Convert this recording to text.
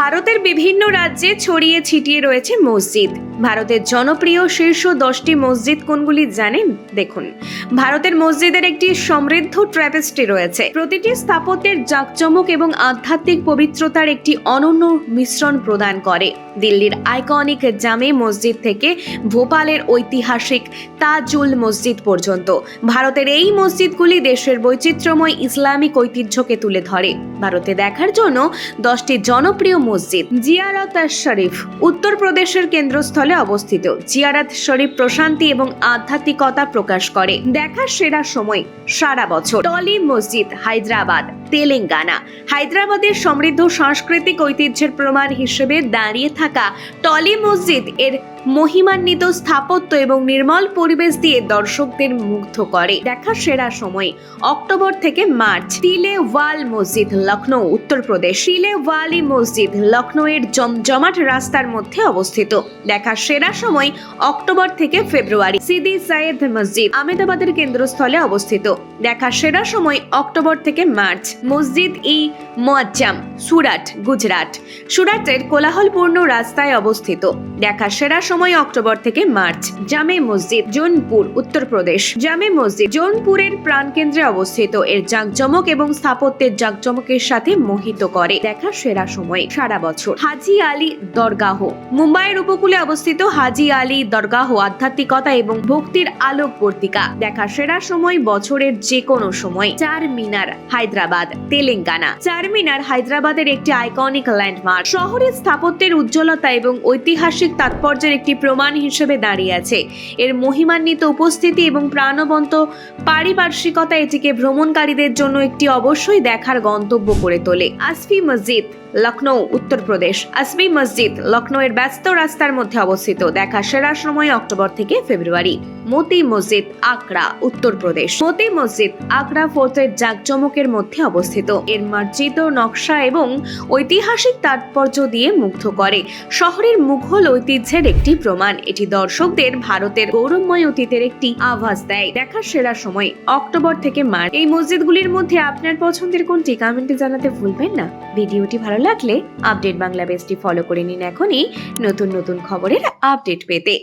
ভারতের বিভিন্ন রাজ্যে ছড়িয়ে ছিটিয়ে রয়েছে মসজিদ। ভারতের জনপ্রিয় শীর্ষ দশটি মসজিদ কোনগুলি জানেন? দেখুন। ভারতের মসজিদের একটি সমৃদ্ধ ট্র্যাপেস্ট্রি রয়েছে। প্রতিটি স্থাপত্যের জাঁকজমক এবং আধ্যাত্মিক পবিত্রতার একটি অনন্য মিশ্রণ প্রদান করে। দিল্লির আইকনিক জামে মসজিদ থেকে ভোপালের ঐতিহাসিক তাজুল মসজিদ পর্যন্ত। ভারতের এই মসজিদগুলি দেশের বৈচিত্র্যময় ইসলামিক ঐতিহ্যকে তুলে ধরে। ভারতে দেখার জন্য দশটি জনপ্রিয় মসজিদ। জিয়ারত আর শরীফ উত্তরপ্রদেশের কেন্দ্রস্থলে অবস্থিত। জিয়ারত শরীফ প্রশান্তি এবং আধ্যাত্মিকতা প্রকাশ করে। দেখার সেরা সময় সারা বছর। টলি মসজিদ, হায়দ্রাবাদ। তেলেঙ্গানা। হায়দ্রাবাদের সমৃদ্ধ সাংস্কৃতিক ঐতিহ্যের প্রমাণ হিসেবে দাঁড়িয়ে থাকা টলি মসজিদ এর মহিমান্বিত স্থাপত্য এবং নির্মল পরিবেশ দিয়ে দর্শকদের মুগ্ধ করে। দেখার সেরা সময় অক্টোবর থেকে মার্চ। তিলে ওয়াল মসজিদ লখনৌ উত্তরপ্রদেশ। তিলে ওয়ালি মসজিদ লখনৌয়ের জমজমাট রাস্তার মধ্যে অবস্থিত। দেখার সেরা সময় অক্টোবর থেকে ফেব্রুয়ারি। সিদি সাইয়েদ মসজিদ, আহমেদাবাদের কেন্দ্রস্থলে অবস্থিত। দেখার সেরা সময় অক্টোবর থেকে মার্চ। মসজিদ ই মোয়াজ্জাম, সুরাট, গুজরাট। সুরাটের কোলাহলপূর্ণ রাস্তায় অবস্থিত। দেখার সেরা সময় অক্টোবর থেকে মার্চ। জামে মসজিদ, জোনপুর, উত্তরপ্রদেশ। জামে মসজিদ, জোনপুরের প্রাণকেন্দ্রে অবস্থিত। এর জাঁকজমক এবং স্থাপত্যের জাঁকজমকের সাথে মোহিত করে। দেখার সেরা সময় সারা বছর। হাজি আলী দরগাহ। মুম্বাইয়ের উপকূলে অবস্থিত হাজি আলী দরগাহ আধ্যাত্মিকতা এবং ভক্তির আলোক বর্তিকা দেখার সেরা সময় বছরের যে কোনো সময়। চার মিনার, হায়দ্রাবাদ, তেলেঙ্গানা। চার মিনার হায়দ্রাবাদের একটি আইকনিক ল্যান্ডমার্ক শহরের স্থাপত্যের উজ্জ্বলতা এবং ঐতিহাসিক তাৎপর্যের একটি প্রমাণ হিসেবে দাঁড়িয়ে আছে। এর মহিমান্বিত উপস্থিতি এবং প্রাণবন্ত পারিপার্শ্বিকতা এটিকে ভ্রমণকারীদের জন্য একটি অবশ্যই দেখার গন্তব্য করে তোলে। আসফি মসজিদ লখনৌ উত্তরপ্রদেশ আসবি মসজিদ লখনৌয়ের ব্যস্ত রাস্তার মধ্যে অবস্থিত। দেখা সেরা সময় অক্টোবর থেকে ফেব্রুয়ারি। মতি মসজিদ আগ্রা উত্তরপ্রদেশ মতি মসজিদ আগ্রা ফোর্টের জাঁকজমকের মধ্যে অবস্থিত। এর মার্জিত নকশা এবং ঐতিহাসিক তাৎপর্য দিয়ে মুগ্ধ করে। শহরের মুঘল ঐতিহ্যের একটি প্রমাণ। এটি দর্শকদের ভারতের গৌরবময় অতীতের একটি আভাস দেয়। দেখার সেরা সময় অক্টোবর থেকে মার্চ। এই মসজিদগুলির মধ্যে আপনার পছন্দের কোনটি কমেন্টে জানাতে ভুলবেন না। ভিডিওটি ভালো লাগলে আপডেট বাংলা বেসটি ফলো করে নিন এখনই। নতুন নতুন খবরের আপডেট পেতে।